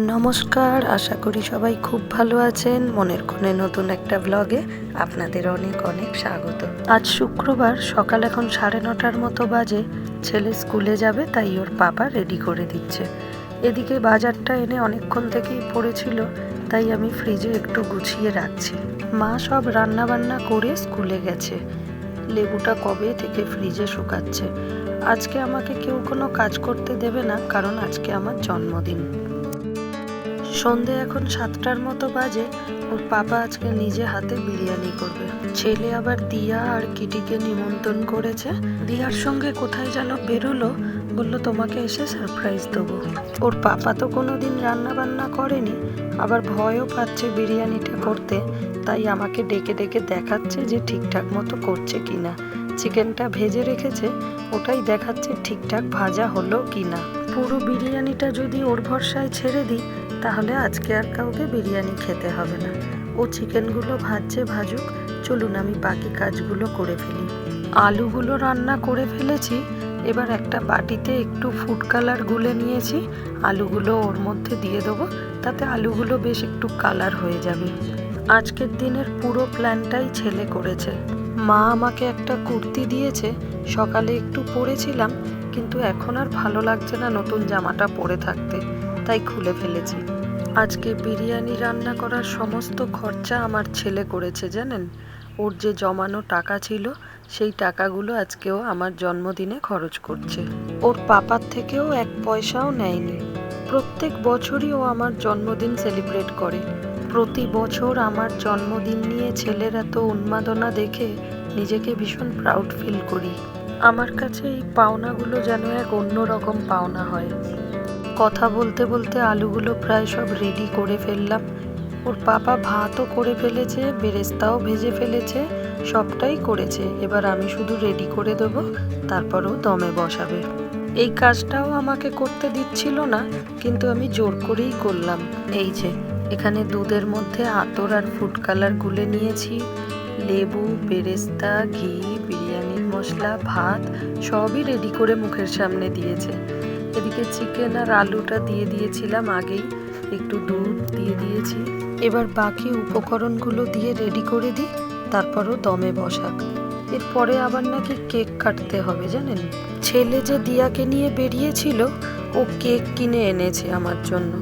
নমস্কার, আশা করি সবাই খুব ভালো আছেন। মনের কোণে নতুন একটা ব্লগে আপনাদের অনেক অনেক স্বাগত। আজ শুক্রবার, সকাল এখন সাড়ে নটার মতো বাজে। ছেলে স্কুলে যাবে, তাই ওর পাপা রেডি করে দিচ্ছে। এদিকে বাজারটা এনে অনেকক্ষণ থেকেই পড়েছিল, তাই আমি ফ্রিজে একটু গুছিয়ে রাখছি। মা সব রান্না বান্না করে স্কুলে গেছে। লেবুটা কবে থেকে ফ্রিজে শুকাচ্ছে? আজকে আমাকে কেউ কোনো কাজ করতে দেবে না, কারণ আজকে আমার জন্মদিন। সন্ধে এখন সাতটার মতো বাজে, ওর পাপা আজকে নিজে হাতে বিরিয়ানি করবে। ছেলে আবার দিয়া আর কিটিকে নিমন্ত্রণ করেছে। দিয়ার সঙ্গে কোথায় যেন বেরোলো, বলল, তোমাকে এসে সারপ্রাইজ দেবো। ওর পাপা তো কোনোদিন রান্না বান্না করেনি, আবার ভয়ও পাচ্ছে বিরিয়ানিটা করতে, তাই আমাকে ডেকে ডেকে দেখাচ্ছে যে ঠিকঠাক মতো করছে কিনা। চিকেনটা ভেজে রেখেছে, ওটাই দেখাচ্ছে ঠিকঠাক ভাজা হলো কিনা। পুরো বিরিয়ানিটা যদি ওর ভরসায় ছেড়ে দিই তাহলে আজকে আর কাউকে বিরিয়ানি খেতে হবে না। ও চিকেনগুলো ভাজছে ভাজুক, চলুন আমি বাকি কাজগুলো করে ফেলি। আলুগুলো রান্না করে ফেলেছি, এবার একটা বাটিতে একটু ফুড কালার গুলে নিয়েছি, আলুগুলো ওর মধ্যে দিয়ে দেবো, তাতে আলুগুলো বেশ একটু কালার হয়ে যাবে। আজকের দিনের পুরো প্ল্যানটাই ছেলে করেছে। মা আমাকে একটা কুর্তি দিয়েছে, সকালে একটু পরেছিলাম, কিন্তু এখন আর ভালো লাগছে না নতুন জামাটা পরে থাকতে। তাই খুলে ফেলেছি। আজকে বিরিয়ানি রান্না করার সমস্ত খরচা আমার ছেলে করেছে, জানেন? ওর যে জমানো টাকা ছিল, সেই টাকাগুলো আজকেও আমার জন্মদিনে খরচ করছে। ওর পাপার থেকেও এক পয়সাও নেয়নি। প্রত্যেক বছরই ও আমার জন্মদিন সেলিব্রেট করে। প্রতি বছর আমার জন্মদিন নিয়ে ছেলের এত উন্মাদনা দেখে নিজেকে ভীষণ প্রাউড ফিল করি। আমার কাছে এই পাওনাগুলো যেন এক অন্যরকম পাওনা হয়। কথা বলতে বলতে আলুগুলো প্রায় সব রেডি করে ফেললাম। ওর পাপা ভাতও করে ফেলেছে, বেরেস্তাও ভেজে ফেলেছে, সবটাই করেছে। এবার আমি শুধু রেডি করে দেবো তারপরও দমে বসাবে। এই কাজটাও আমাকে করতে দিচ্ছিল না, কিন্তু আমি জোর করেই করলাম। এই যে, এখানে দুধের মধ্যে আতর আর ফুড কালার গুলে নিয়েছি। লেবু, বেরেস্তা, ঘি, বিরিয়ানির মশলা, ভাত সবই রেডি করে মুখের সামনে দিয়েছে। এদিকে চিকেন আর আলুটা দিয়ে দিয়েছিলাম, আগেই একটু দুধ দিয়ে দিয়েছি। এবার বাকি উপকরণগুলো দিয়ে রেডি করে দিই, তারপরও দমে বসাক। এরপরে আবার নাকি কেক কাটতে হবে, জানেন? ছেলে যে দিয়াকে নিয়ে বেরিয়েছিল, ও কেক কিনে এনেছে আমার জন্য।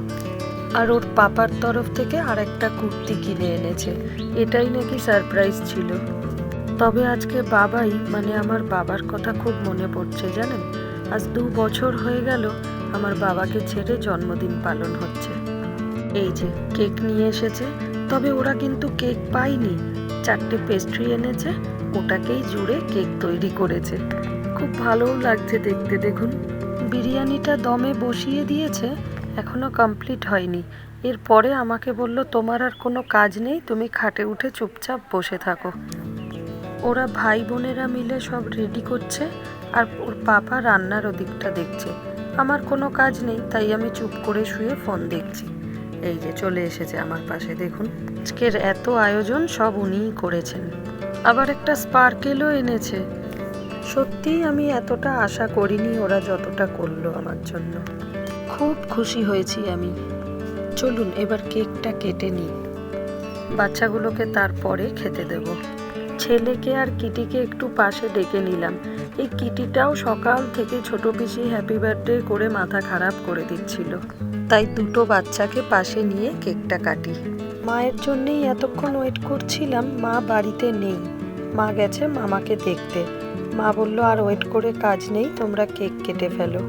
আর ওর পাপার তরফ থেকে আর একটা কুর্তি কিনে এনেছে। এটাই নাকি সারপ্রাইজ ছিল। তবে আজকে বাবাই মানে আমার বাবার কথা খুব মনে পড়ছে, জানেন? আজ দু বছর হয়ে গেল আমার বাবাকে ছেড়ে জন্মদিন পালন হচ্ছে। এই যে কেক নিয়ে এসেছে, তবে ওরা কিন্তু কেক পায়নি। চারটে পেস্ট্রি এনেছে, ওটাকেই জুড়ে কেক তৈরি করেছে। খুব ভালোও লাগছে দেখতে দেখুন। বিরিয়ানিটা দমে বসিয়ে দিয়েছে, এখনও কমপ্লিট হয়নি। এরপরে আমাকে বলল, তোমার আর কোনো কাজ নেই, তুমি খাটে উঠে চুপচাপ বসে থাকো। ওরা ভাই বোনেরা মিলে সব রেডি করছে। আর ওর পাপা রান্নার ওদিকটা দেখছে। আমার কোনো কাজ নেই, তাই আমি চুপ করে শুয়ে ফোন দেখছি। এই যে চলে এসেছে আমার পাশে, দেখুন। আজকের এত আয়োজন সব উনিই করেছেন। আবার একটা স্পার্কেলও এনেছে। সত্যিই আমি এতটা আশা করিনি ওরা যতটা করল আমার জন্য। খুব খুশি হয়েছি আমি। চলুন, এবার কেকটা কেটে নিই। বাচ্চাগুলোকে তারপরে খেতে দেব। ছেলেকে আর কিটিকে একটু পাশে ডেকে নিলাম। এই কিটিটাও সকাল থেকে ছোট পিসি হ্যাপি বার্থডে করে মাথা খারাপ করে দিচ্ছিল। তাই দুটো বাচ্চাকে পাশে নিয়ে কেকটা কাটি। মায়ের জন্যেই এতক্ষণ ওয়েট করছিলাম, মা বাড়িতে নেই। মা গেছে মামাকে দেখতে। মা বলল, আর ওয়েট করে কাজ নেই, তোমরা কেক কেটে ফেলো।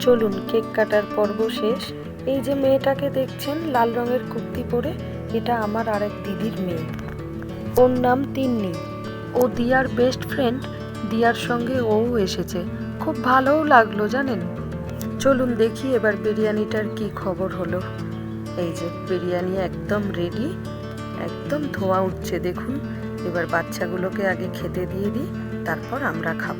চলুন, কেক কাটার পর্ব শেষ। এই যে মেয়েটাকে দেখছেন লাল রঙের কুর্তি পরে, এটা আমার আরেক দিদির মেয়ে। ওর নাম তিন্নি। ও দিয়ার বেস্ট ফ্রেন্ড দিয়ার সঙ্গে ও এসেছে। খুব ভালোও লাগল, জানেন? চলুন দেখি এবার বিরিয়ানিটার কি খবর হলো। এই যে বিরিয়ানি একদম রেডি একদম ধোয়া উঠছে, দেখুন। এবার বাচ্চাগুলোকে আগে খেতে দিয়ে দিই, তারপর আমরা খাব।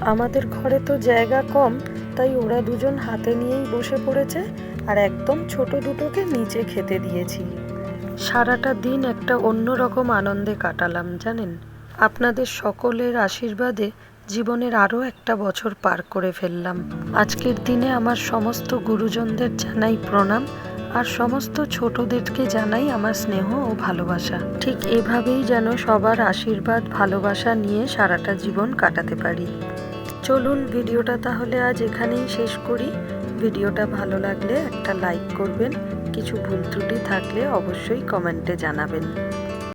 আমাদের ঘরে তো জায়গা কম, তাই ওরা দুজন হাতে নিয়েই বসে পড়েছে। আর একদম ছোট দুটোকে নিচে খেতে দিয়েছি। সারাটা দিন একটা অন্যরকম আনন্দে কাটালাম, জানেন? আপনাদের সকলের আশীর্বাদে জীবনের আরও একটা বছর পার করে ফেললাম। আজকের দিনে আমার সমস্ত গুরুজনদের জানাই প্রণাম, আর সমস্ত ছোটদেরকে জানাই আমার স্নেহ ও ভালোবাসা। ঠিক এভাবেই যেন সবার আশীর্বাদ, ভালোবাসা নিয়ে সারাটা জীবন কাটাতে পারি। চলুন, ভিডিওটা তাহলে আজ এখানেই শেষ করি। ভিডিওটা ভালো লাগলে একটা লাইক করবেন। কিছু ভুল ত্রুটি থাকলে অবশ্যই কমেন্টে জানাবেন।